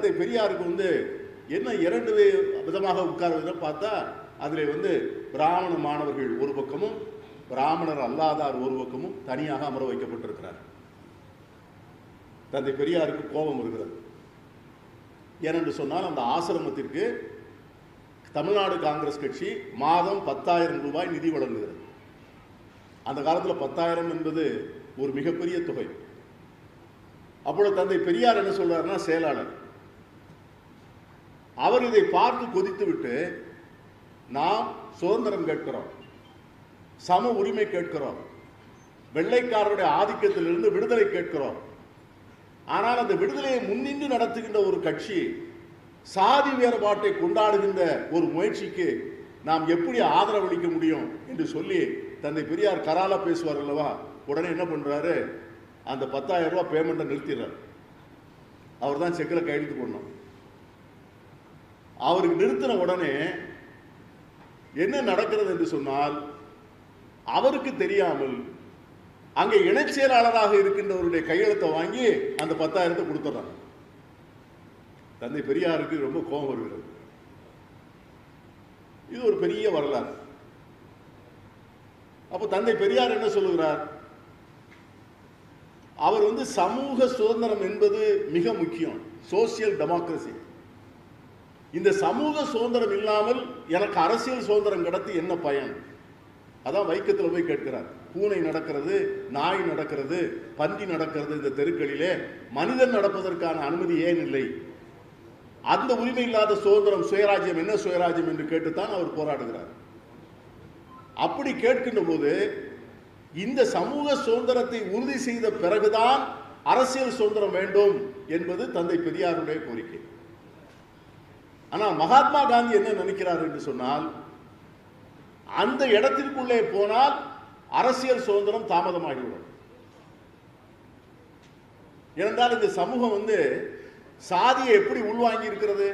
தந்தை பெரியாருக்கு வந்து என்ன இரண்டு விதமாக உட்கார்வதுன்னு பார்த்தா அதில் வந்து பிராமண மாணவர்கள் ஒரு பக்கமும் பிராமணர் அல்லாதார் ஒரு பக்கமும் தனியாக அமர வைக்கப்பட்டிருக்கிறார். தந்தை பெரியாருக்கு கோபம் வருகிறது. ஏனென்று சொன்னால் அந்த ஆசிரமத்திற்கு தமிழ்நாடு காங்கிரஸ் கட்சி மாதம் பத்தாயிரம் ரூபாய் நிதி வழங்குகிறது. அந்த காலத்தில் பத்தாயிரம் என்பது ஒரு மிகப்பெரிய தொகை. அப்பொழுது தந்தை பெரியார் என்ன சொல்றாருன்னா செயலாளர் அவர் இதை பார்த்து கொதித்துவிட்டு நாம் சுதந்திரம் கேட்கிறோம். சம உரிமை கேட்கிறோம். வெள்ளைக்காரருடைய ஆதிக்கத்திலிருந்து விடுதலை கேட்கிறோம். ஆனால் அந்த விடுதலையை முன்னின்று நடத்துகின்ற ஒரு கட்சி சாதி வேறுபாட்டை கொண்டாடுகின்ற ஒரு முயற்சிக்கு நாம் எப்படி ஆதரவளிக்க முடியும் என்று சொல்லி தந்தை பெரியார் கரால பேசுவார் அல்லவா? உடனே என்ன பண்றாரு? அந்த பத்தாயிரம் ரூபாய் பேமெண்ட்டை நிறுத்திடுறார். அவர் தான் செக்கில் கையெழுத்து பண்ணோம் அவருக்கு நிறுத்தின உடனே என்ன நடக்கிறது என்று சொன்னால் அவருக்கு தெரியாமல் அங்கே இணைச் செயலாளராக இருக்கின்றவருடைய கையெழுத்தை வாங்கி அந்த பத்தாயிரத்தை கொடுத்துட்றாங்க. தந்தை பெரியாருக்கு ரொம்ப கோபம் வருகிறது. இது ஒரு பெரிய வரலாறு. அப்போ தந்தை பெரியார் என்ன சொல்லுகிறார்? அவர் வந்து சமூக சுதந்திரம் என்பது மிக முக்கியம். Social democracy. இந்த சமூக சுதந்திரம் இல்லாமல் எனக்கு அரசியல் சுதந்திரம் கிடைத்து என்ன பயன்? அதான் வைக்கத்தில் போய் கேட்கிறார். பூனை நடக்கிறது நாய் நடக்கிறது பன்றி நடக்கிறது இந்த தெருக்களிலே மனிதன் நடப்பதற்கான அனுமதி ஏன் இல்லை? அந்த உரிமை இல்லாத சுதந்திரம் சுயராஜ்யம் என்ன சுயராஜ்யம் என்று கேட்டுத்தான் அவர் போராடுகிறார். அப்படி கேட்கின்ற போது இந்த சமூக சுதந்திரத்தை உறுதி செய்த பிறகுதான் அரசியல் சுதந்திரம் வேண்டும் என்பது தந்தை பெரியாருடைய கோரிக்கை. ஆனால் மகாத்மா காந்தி என்ன நினைக்கிறார் என்று சொன்னால் அந்த இடத்திற்குள்ளே போனால் அரசியல் சுதந்திரம் தாமதமாகிவிடும். ஏனென்றால் இந்த சமூகம் வந்து சாதியை எப்படி உள்வாங்கி இருக்கிறது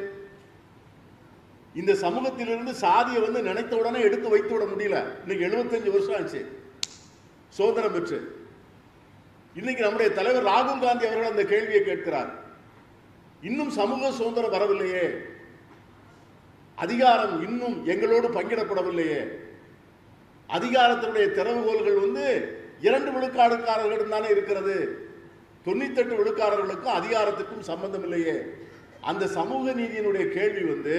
இந்த சமூகத்திலிருந்து சாதியை வந்து நினைத்த உடனே எடுத்து வைத்து விட முடியல. இன்னைக்கு 75 வருஷம் ஆச்சு. சுதந்திரம் பெற்று. இன்னைக்கு நம்முடைய தலைவர் ராகுல் காந்தி அவர்கள் அந்த கேள்வியை கேட்கிறார். இன்னும் சமூக சுதந்திரம் வரவில்லையே. அதிகாரம் இன்னும் எங்களோடு பங்கிடப்படவில்லையே. அதிகாரத்தினுடைய திறவுகோல்கள் வந்து இரண்டு விழுக்காடுக்காரர்களிடம் தானே இருக்கிறது. தொண்ணூத்தெட்டு விழுக்காரர்களுக்கும் அதிகாரத்துக்கும் சம்பந்தம் இல்லையே அந்த சமூக நீதியினுடைய கேள்வி வந்து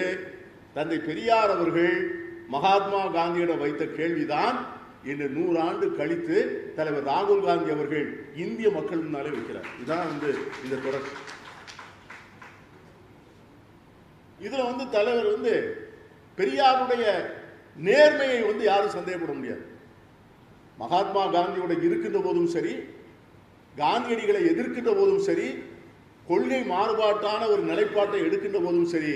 தந்தை பெரியார் அவர்கள் மகாத்மா காந்தியிடம் வைத்த கேள்விதான் இன்று நூறாண்டு கழித்து தலைவர் ராகுல் காந்தி அவர்கள் இந்திய மக்கள் முன்னாலே வைக்கிறார். இதுதான் வந்து இந்த தொடர்ச்சி இதில் வந்து தலைவர் வந்து பெரியாருடைய நேர்மையை வந்து யாரும் சந்தேகப்பட முடியாது. மகாத்மா காந்தியோட இருக்கின்ற போதும் சரி காந்தியடிகளை எதிர்க்கின்ற போதும் சரி கொள்கை மாறுபாட்டான ஒரு நிலைப்பாட்டை எடுக்கின்ற போதும் சரி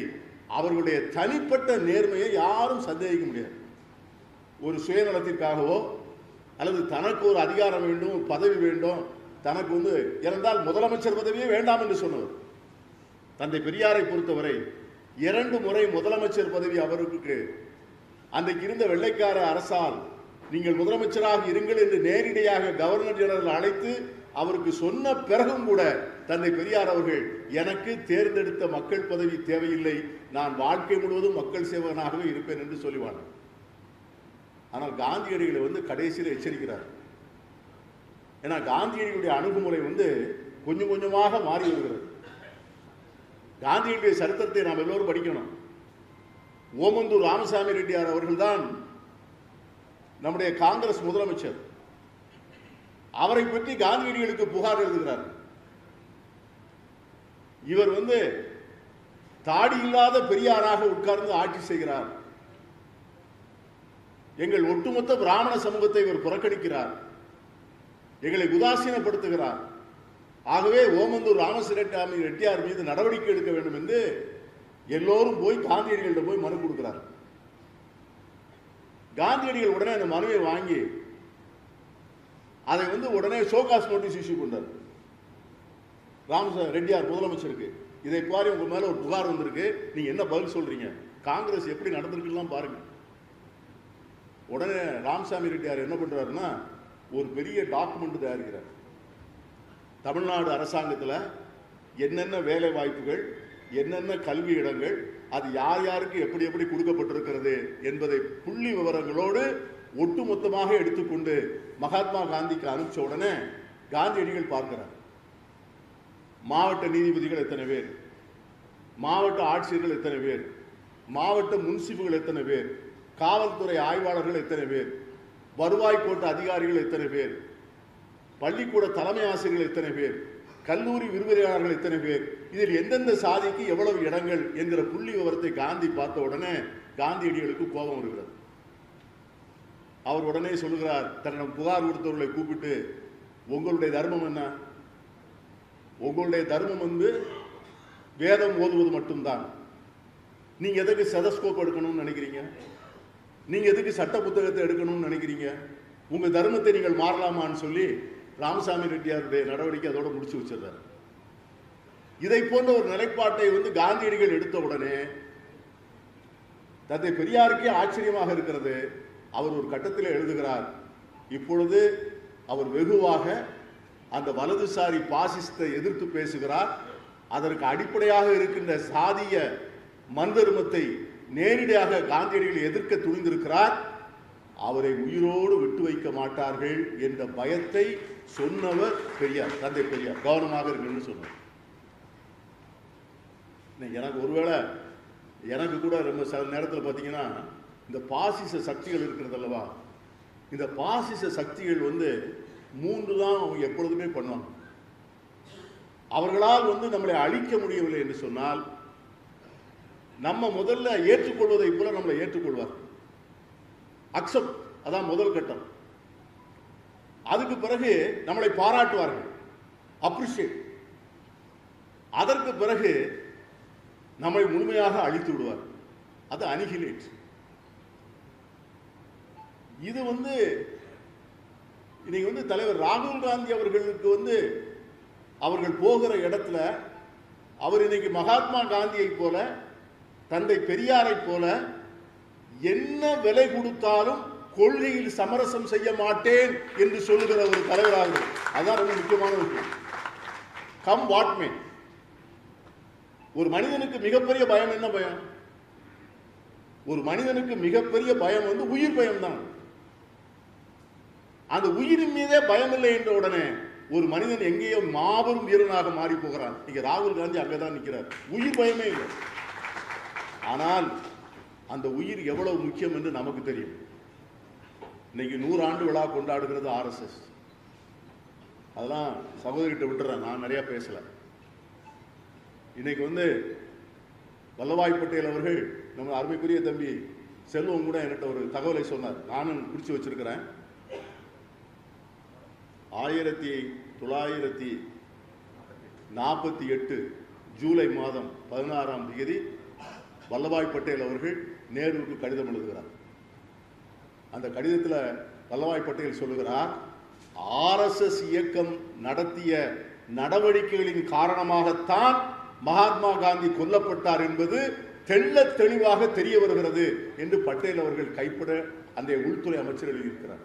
அவர்களுடைய தனிப்பட்ட நேர்மையை யாரும் சந்தேகிக்க முடியாது. ஒரு சுயநலத்திற்காகவோ அல்லது தனக்கு ஒரு அதிகாரம் வேண்டும் ஒரு பதவி வேண்டும் தனக்கு வந்து இறந்தால் முதலமைச்சர் பதவியே வேண்டாம் என்று சொன்னவர். தந்தை பெரியாரை பொறுத்தவரை இரண்டு முறை முதலமைச்சர் பதவி அவருக்கு. அன்றைக்கு இருந்த வெள்ளைக்கார அரசால் நீங்கள் முதலமைச்சராக இருங்கள் என்று நேரடியாக கவர்னர் ஜெனரல் அழைத்து அவருக்கு சொன்ன பிறகும் கூட தந்தை பெரியார் அவர்கள் எனக்கு தேர்ந்தெடுத்த மக்கள் பதவி தேவையில்லை. நான் வாழ்க்கை முழுவதும் மக்கள் சேவகனாகவே இருப்பேன் என்று சொல்லிவாங்க ஆனால் காந்தியடிகளை வந்து கடைசியில் எச்சரிக்கிறார். ஏன்னா காந்தியடிகளுடைய அணுகுமுறை வந்து கொஞ்சம் கொஞ்சமாக மாறி வருகிறது. காந்தியினுடைய சரித்திரத்தை நாம் எல்லோரும் படிக்கணும். ஓமந்தூர் ராமசாமி ரெட்டியார் அவர்கள்தான் நம்முடைய காங்கிரஸ் முதலமைச்சர். அவரை பற்றி காந்தியடிகளுக்கு புகார் எழுதுகிறார். இவர் வந்து தாடி இல்லாத பெரியாராக உட்கார்ந்து ஆட்சி செய்கிறார். எங்கள் ஒட்டுமொத்த பிராமண சமூகத்தை இவர் புறக்கணிக்கிறார். எங்களை உதாசீனப்படுத்துகிறார். ஆகவே ஓமந்தூர் ராமசிரட்டாமி ரெட்டியார் மீது நடவடிக்கை எடுக்க வேண்டும் என்று எல்லோரும் போய் காந்தியடிகள்கிட்ட போய் மனு கொடுக்கிறார். காந்தியடிகள் உடனே அந்த மனுவை வாங்கி அதை வந்து உடனே ஷோகாஸ் நோட்டீஸ் இஷ்யூ பண்ணார் ராமச ரெட்டியார் முதலமைச்சருக்கு. இதை பாரு உங்க மேல ஒரு புகார் வந்திருக்கு. நீங்க என்ன பதில் சொல்றீங்க? காங்கிரஸ் எப்படி நடந்திருக்குலாம் பாருங்க. உடனே ராமசாமி ரெட்டியார் என்ன பண்றாருன்னா ஒரு பெரிய டாக்குமெண்ட் தயாரிக்கிறார். தமிழ்நாடு அரசாங்கத்தில் என்னென்ன வேலை வாய்ப்புகள் என்னென்ன கல்வி இடங்கள் அது யார் யாருக்கு எப்படி எப்படி கொடுக்கப்பட்டிருக்கிறது என்பதை புள்ளி விவரங்களோடு ஒட்டுமொத்தமாக எடுத்துக்கொண்டு மகாத்மா காந்திக்கு அனுப்பிச்ச உடனே காந்தியடிகள் பார்க்கிறார். மாவட்ட நீதிபதிகள் எத்தனை பேர்? மாவட்ட ஆட்சியர்கள் எத்தனை பேர்? மாவட்ட முன்சிப்புகள் எத்தனை பேர்? காவல்துறை ஆய்வாளர்கள் எத்தனை பேர்? வருவாய் கோட்ட அதிகாரிகள் எத்தனை பேர்? பள்ளிக்கூட தலைமை ஆசிரியர்கள் எத்தனை பேர்? கல்லூரி விரிவுரையாளர்கள் எத்தனை பேர்? இதில் எந்தெந்த சாதிக்கு எவ்வளவு இடங்கள் என்கிற புள்ளி விவரத்தை காந்தி பார்த்த உடனே காந்தியடிகளுக்கு கோபம் வருகிறது. அவர் உடனே சொல்லுகிறார் தன்னிடம் புகார் கொடுத்தவர்களை கூப்பிட்டு உங்களுடைய தர்மம் என்ன? உங்களுடைய தர்மம் வந்து வேதம் ஓதுவது மட்டும்தான். நீங்க எதுக்கு செதஸ்கோப் எடுக்கணும்னு நினைக்கிறீங்க? நீங்க எதுக்கு சட்ட புத்தகத்தை எடுக்கணும்னு நினைக்கிறீங்க? உங்க தர்மத்தை நீங்கள் மாறலாமான்னு சொல்லி ராமசாமி ரெட்டியாருடைய நடவடிக்கை அதோட முடிச்சு வச்சிருந்தார் இதை போன்ற ஒரு நிலைப்பாட்டை வந்து காந்தியடிகள் எடுத்த உடனே தந்தை பெரியாருக்கே ஆச்சரியமாக இருக்கிறது. அவர் ஒரு கட்டத்தில் எழுதுகிறார் இப்பொழுது அவர் வெகுவாக அந்த வலதுசாரி பாசிஸ்தை எதிர்த்து பேசுகிறார். அதற்கு அடிப்படையாக இருக்கின்ற சாதிய மந்தருமத்தை நேரடியாக காந்தியடிகள் எதிர்க்க துணிந்திருக்கிறார். அவரை உயிரோடு விட்டு வைக்க மாட்டார்கள் என்ற பயத்தை சொன்னவர் பெரியார் தந்தை பெரியார். கவனமாக இருக்குன்னு சொன்னார். எனக்கு ஒருவேளை எனக்கு கூட ரொம்ப சில நேரத்தில் பார்த்தீங்கன்னா இந்த பாசிச சக்திகள் இருக்கிறது அல்லவா? இந்த பாசிச சக்திகள் வந்து மூன்று தான் அவங்க எப்பொழுதுமே பண்ணுவாங்க. அவர்களால் வந்து நம்மளை அழிக்க முடியவில்லை என்று சொன்னால் நம்ம முதல்ல ஏற்றுக்கொள்வதை போல நம்மளை ஏற்றுக்கொள்வார். அக்செப்ட் அதான் முதல் கட்டம். அதுக்கு பிறகு நம்மளை பாராட்டுவார்கள். அப்ரிஷியேட் அதற்கு பிறகு நம்மை முழுமையாக அழித்து விடுவார் அது அனிகிலேட் இது வந்து இன்னைக்கு வந்து தலைவர் ராகுல் காந்தி அவர்களுக்கு வந்து அவர்கள் போகிற இடத்துல அவர் இன்னைக்கு மகாத்மா காந்தியை போல தந்தை பெரியாரை போல என்ன விலை கொடுத்தாலும் கொள்கையில் சமரசம் செய்ய மாட்டேன் என்று சொல்லுகிற ஒரு தலைவராக அதான் ரொம்ப முக்கியமான விஷயம். கம் வாட்மே ஒரு மனிதனுக்கு மிகப்பெரிய பயம் என்ன பயம்? ஒரு மனிதனுக்கு மிகப்பெரிய பயம் வந்து உயிர் பயம் தான் அந்த உயிரின் மீதே பயம் இல்லை என்ற உடனே ஒரு மனிதன் எங்கேயோ மாபெரும் வீரனாக மாறி போகிறான் இங்க ராகுல் காந்தி அங்கதான் நிற்கிறார் உயிர் பயமே இல்லை. ஆனால் அந்த உயிர் எவ்வளவு முக்கியம் என்று நமக்கு தெரியும். இன்னைக்கு நூறு ஆண்டு விழா கொண்டாடுகிறது ஆர்எஸ்எஸ் அதெல்லாம் சகோதரிகிட்ட விட்டுறேன் நான் நிறைய பேசல. இன்னைக்கு வந்து வல்லபாய் பட்டேல் அவர்கள் நம்ம அருமைக்குரிய தம்பி செல்வம் கூட என்கிட்ட ஒரு தகவலை சொன்னார். நானும் குறித்து வச்சிருக்கிறேன். ஆயிரத்தி தொள்ளாயிரத்தி நாற்பத்தி எட்டு ஜூலை மாதம் பதினாறாம் தேதி வல்லபாய் பட்டேல் அவர்கள் நேருவுக்கு கடிதம் எழுதுகிறார். அந்த கடிதத்தில் வல்லபாய் பட்டேல் சொல்லுகிறார் ஆர்எஸ்எஸ் இயக்கம் நடத்திய நடவடிக்கைகளின் காரணமாகத்தான் மகாத்மா காந்தி கொல்லப்பட்டார் என்பது தெள்ள தெளிவாக தெரிய வருகிறது என்று பட்டேல் அவர்கள் கைப்பட அந்த உள்துறை அமைச்சர் எழுதியிருக்கிறார்.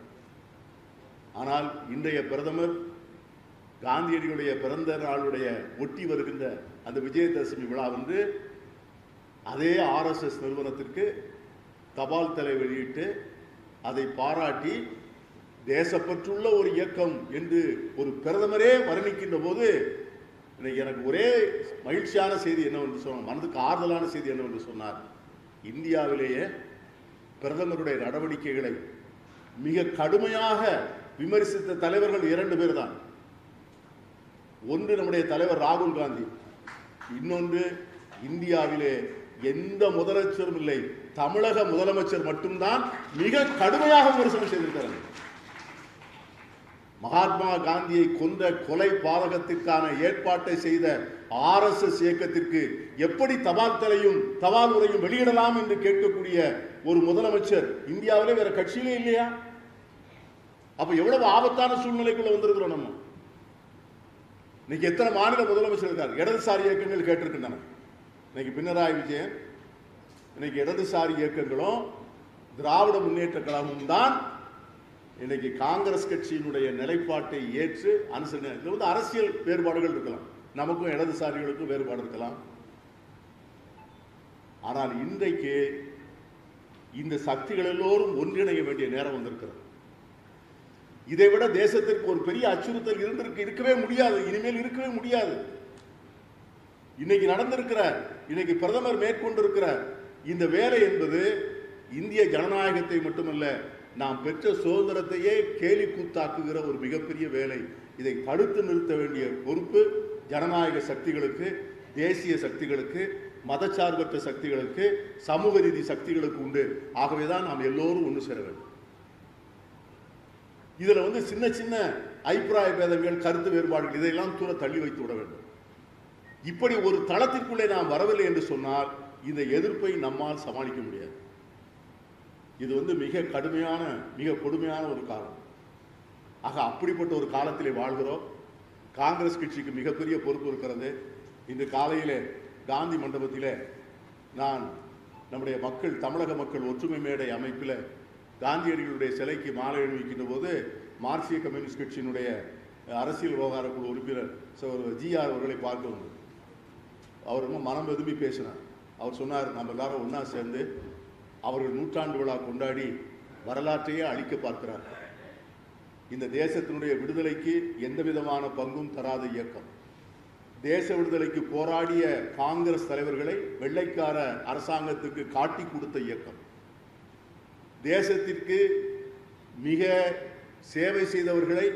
ஆனால் இன்றைய பிரதமர் காந்தியடிகளுடைய பிறந்த நாளுடைய ஒட்டி வருகின்ற அந்த விஜயதசமி விழா வந்து அதே ஆர்எஸ்எஸ் நிறுவனத்திற்கு தபால் தலை வெளியிட்டு அதை பாராட்டி தேசப்பற்றுள்ள ஒரு இயக்கம் என்று ஒரு பிரதமரே வர்ணிக்கின்ற போது இன்னைக்கு எனக்கு ஒரே மகிழ்ச்சியான செய்தி என்னவென்று சொன்ன மனதுக்கு ஆறுதலான செய்தி என்னவென்று சொன்னார் இந்தியாவிலேயே பிரதமருடைய நடவடிக்கைகளை மிக கடுமையாக விமர்சித்த தலைவர்கள் இரண்டு பேர் தான். ஒன்று நம்முடைய தலைவர் ராகுல் காந்தி இன்னொன்று இந்தியாவிலே எந்த முதலமைச்சரும் இல்லை. தமிழக முதலமைச்சர் மட்டும்தான் மிக கடுமையாக விமர்சனம் செய்திருக்கிறார். மகாத்மா காந்தியை கொன்ற கொலை பாதகத்திற்கான ஏற்பாட்டை செய்த ஆர்எஸ்எஸ் இயக்கத்திற்கு எப்படி தபால் தலையும் தபால் உரையும் வெளியிடலாம் என்று கேட்கக்கூடிய ஒரு முதலமைச்சர் இந்தியாவிலே வேற கட்சியிலே இல்லையா? அப்ப எவ்வளவு ஆபத்தான சூழ்நிலைக்குள்ள வந்திருக்கிறோம் நம்ம? இன்னைக்கு எத்தனை மாநில முதலமைச்சர் இருக்கார்? இடதுசாரி இயக்கங்கள் கேட்டிருக்கின்றன. இன்னைக்கு பினராயி விஜயன் இன்னைக்கு இடதுசாரி இயக்கங்களும் திராவிட முன்னேற்ற கழகமும் தான் இன்னைக்கு காங்கிரஸ் கட்சியினுடைய நிலைப்பாட்டை ஏற்று அனுசரணை. இது வந்து அரசியல் வேறுபாடுகள் இருக்கலாம். நமக்கும் இடதுசாரிகளுக்கும் வேறுபாடு இருக்கலாம். ஆனால் இன்றைக்கு இந்த சக்திகள் எல்லோரும் ஒன்றிணைய வேண்டிய நேரம் வந்திருக்கிறது. இதை விட தேசத்திற்கு ஒரு பெரிய அச்சுறுத்தல் இருந்திருக்கு இருக்கவே முடியாது. இனிமேல் இருக்கவே முடியாது. இன்னைக்கு நடந்திருக்கிற இன்னைக்கு பிரதமர் மேற்கொண்டிருக்கிற இந்த வேலை என்பது இந்திய ஜனநாயகத்தை மட்டுமல்ல நாம் பெற்ற சுதந்திரத்தையே கேலி கூத்தாக்குகிற ஒரு மிகப்பெரிய வேலை. இதை தடுத்து நிறுத்த வேண்டிய பொறுப்பு ஜனநாயக சக்திகளுக்கு தேசிய சக்திகளுக்கு மதச்சார்பற்ற சக்திகளுக்கு சமூக ரீதி சக்திகளுக்கு உண்டு. ஆகவேதான் நாம் எல்லோரும் ஒன்று சேர வேண்டும். இதில் வந்து சின்ன சின்ன அபிப்பிராய பேதங்கள் கருத்து வேறுபாடுகள் இதையெல்லாம் தூர தள்ளி வைத்து விட வேண்டும். இப்படி ஒரு தளத்திற்குள்ளே நாம் வரவில்லை என்று சொன்னால் இந்த எதிர்ப்பை நம்மால் சமாளிக்க முடியாது. இது வந்து மிக கடுமையான மிக கொடுமையான ஒரு காலம். ஆக அப்படிப்பட்ட ஒரு காலத்திலே வாழ்கிறோம். காங்கிரஸ் கட்சிக்கு மிகப்பெரிய பொறுப்பு இருக்கிறது. இந்த காலையில் காந்தி மண்டபத்தில் நான் நம்முடைய மக்கள் தமிழக மக்கள் ஒற்றுமை மேடை அமைப்பில் காந்தியடிகளுடைய சிலைக்கு மாலை அணிவிக்கின்ற போது மார்க்சிய கம்யூனிஸ்ட் கட்சியினுடைய அரசியல் விவகார குழு உறுப்பினர் சகோதரர் ஜிஆர் அவர்களை பார்க்க வந்தது அவர் ரொம்ப மனம் விரும்பி பேசினார். அவர் சொன்னார் நம்ம எல்லாரும் ஒன்றா சேர்ந்து அவர்கள் நூற்றாண்டு விழா கொண்டாடி வரலாற்றையே அழிக்க பார்க்கிறார். இந்த தேசத்தினுடைய விடுதலைக்கு எந்த விதமான பங்கும் தராத இயக்கம். தேச விடுதலைக்கு போராடிய காங்கிரஸ் தலைவர்களை வெள்ளைக்கார அரசாங்கத்துக்கு காட்டி கொடுத்த இயக்கம். தேசத்திற்கு மிக சேவை செய்தவர்களை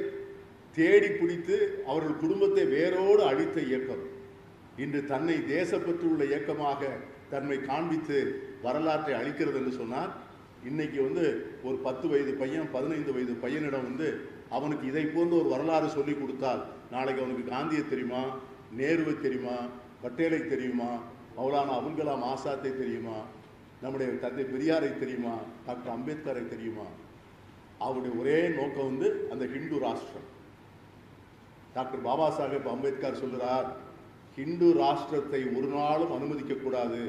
தேடி பிடித்து அவர்கள் குடும்பத்தை வேரோடு அழித்த இயக்கம். இன்று தன்னை தேசப்பற்று உள்ள இயக்கமாக தன்னை காண்பித்து வரலாற்றை அளிக்கிறது என்று சொன்னார் இன்னைக்கு வந்து ஒரு பத்து வயது பையன் பதினைந்து வயது பையனிடம் வந்து அவனுக்கு இதை போன்ற ஒரு வரலாறு சொல்லி கொடுத்தால் நாளைக்கு அவனுக்கு காந்தியை தெரியுமா நேருவை தெரியுமா பட்டேலை தெரியுமா மௌலானா அபுல் கலாம் ஆசாத்தை தெரியுமா நம்முடைய தந்தை பெரியாரை தெரியுமா டாக்டர் அம்பேத்கரை தெரியுமா? அவருடைய ஒரே நோக்கம் வந்து அந்த ஹிந்து ராஷ்டிரம். டாக்டர் பாபா சாஹேப் அம்பேத்கர் சொல்கிறார் ஹிந்து ராஷ்டிரத்தை ஒரு நாளும் அனுமதிக்கக்கூடாது.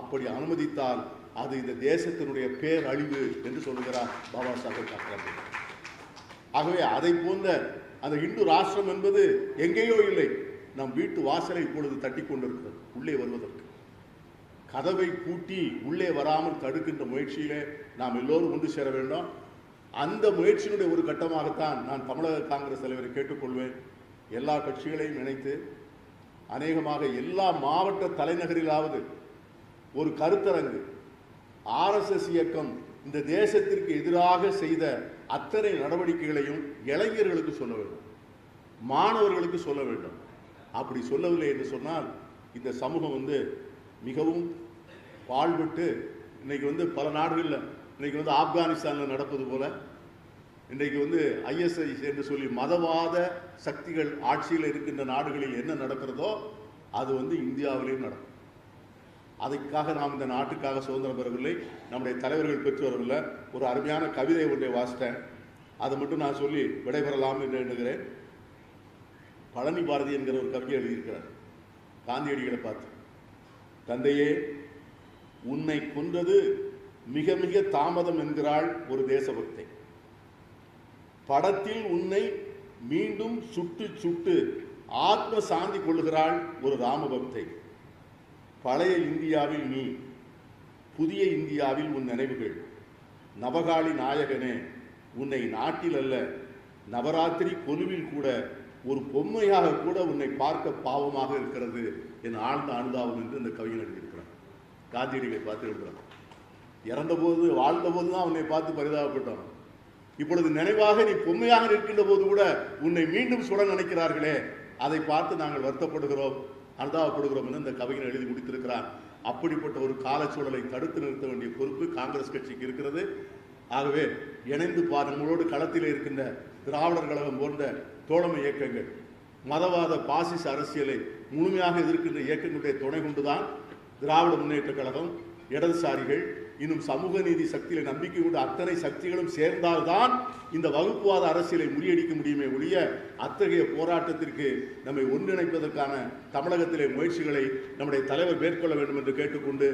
அப்படி அனுமதித்தால் அது இந்த தேசத்தினுடைய பேரழிவு என்று சொல்லுகிறார் பாபா சாஹேப் டாக்டர் அம்பேத்கர் ஆகவே அதை போன்ற அந்த இந்து ராஷ்டிரம் என்பது எங்கேயோ இல்லை. நம் வீட்டு வாசலை இப்பொழுது தட்டி கொண்டிருக்கிறது உள்ளே வருவதற்கு. கதவை பூட்டி உள்ளே வராமல் தடுக்கின்ற முயற்சியிலே நாம் எல்லோரும் ஒன்று சேர வேண்டும். அந்த முயற்சியினுடைய ஒரு கட்டமாகத்தான் நான் தமிழக காங்கிரஸ் தலைவரை கேட்டுக்கொள்வேன். எல்லா கட்சிகளையும் இணைத்து அநேகமாக எல்லா மாவட்ட தலைநகரிலாவது ஒரு கருத்தரங்கு. ஆர்எஸ்எஸ் இயக்கம் இந்த தேசத்திற்கு எதிராக செய்த அத்தனை நடவடிக்கைகளையும் இளைஞர்களுக்கு சொல்ல வேண்டும். மாணவர்களுக்கு சொல்ல வேண்டும். அப்படி சொல்லவில்லை என்று சொன்னால் இந்த சமூகம் வந்து மிகவும் பாழ்பட்டு இன்னைக்கு வந்து பல நாடுகளில் இன்னைக்கு வந்து ஆப்கானிஸ்தானில் நடப்பது போல இன்றைக்கு வந்து ஐஎஸ்ஐ என்று சொல்லி மதவாத சக்திகள் ஆட்சியில் இருக்கின்ற நாடுகளில் என்ன நடக்கிறதோ அது வந்து இந்தியாவிலேயும் நடக்கும். அதுக்காக நாம் இந்த நாட்டுக்காக சுதந்திரம் பெறவில்லை. நம்முடைய தலைவர்கள் பெற்று வரவில்லை. ஒரு அருமையான கவிதை ஒன்றை வாசித்தேன். அதை மட்டும் நான் சொல்லி விடைபெறலாம் என்று எண்ணுகிறேன். பழனி பாரதி என்கிற ஒரு கவிஞர் எழுதியிருக்கிறார். காந்தியடிகளை பார்த்து தந்தையே உன்னை கொன்றது மிக மிக தாமதம் என்கிறாள் ஒரு தேசபக்தை. படத்தில் உன்னை மீண்டும் சுட்டு சுட்டு ஆத்ம சாந்தி கொள்ளுகிறாள் ஒரு ராமபக்தை. பழைய இந்தியாவில் நீ புதிய இந்தியாவில் உன் நினைவுகள். நவகாளி நாயகனே உன்னை நாட்டில் அல்ல நவராத்திரி கொலுவில் கூட ஒரு பொம்மையாக கூட உன்னை பார்க்க பாவமாக இருக்கிறது என் ஆழ்ந்த அனுதாபம் என்று இந்த கவிஞன் எழுதியிருக்கிறான் காந்தியடிகளை பார்த்து எழுதுகிறான் இறந்தபோது வாழ்ந்தபோது தான் உன்னை பார்த்து பரிதாபப்பட்டான் இப்பொழுது நினைவாக நீ பொம்மையாக நிற்கின்ற போது கூட உன்னை மீண்டும் சுட நினைக்கிறார்களே. அதை பார்த்து நாங்கள் வருத்தப்படுகிறோம் அனுதாபப்படுகிறோம் என்று இந்த கவிஞர் எழுதி முடித்திருக்கிறார் அப்படிப்பட்ட ஒரு காலச்சூழலை தடுத்து நிறுத்த வேண்டிய பொறுப்பு காங்கிரஸ் கட்சிக்கு இருக்கிறது. ஆகவே இணைந்து பா நம்மளோடு களத்தில் இருக்கின்ற திராவிடர் கழகம் போன்ற தோழமை இயக்கங்கள் மதவாத பாசிச அரசியலை முழுமையாக எதிர்க்கின்ற இயக்கங்களுடைய துணை கொண்டுதான் திராவிட முன்னேற்ற கழகம் இடதுசாரிகள் இன்னும் சமூக நீதி சக்தியில் நம்பிக்கை கொண்ட அத்தனை சக்திகளும் சேர்ந்தால்தான் இந்த வகுப்புவாத அரசியலை முறியடிக்க முடியுமே ஒழிய அத்தகைய போராட்டத்திற்கு நம்மை ஒன்றிணைப்பதற்கான தமிழகத்திலே முயற்சிகளை நம்முடைய தலைவர் மேற்கொள்ள வேண்டும் என்று கேட்டுக்கொண்டு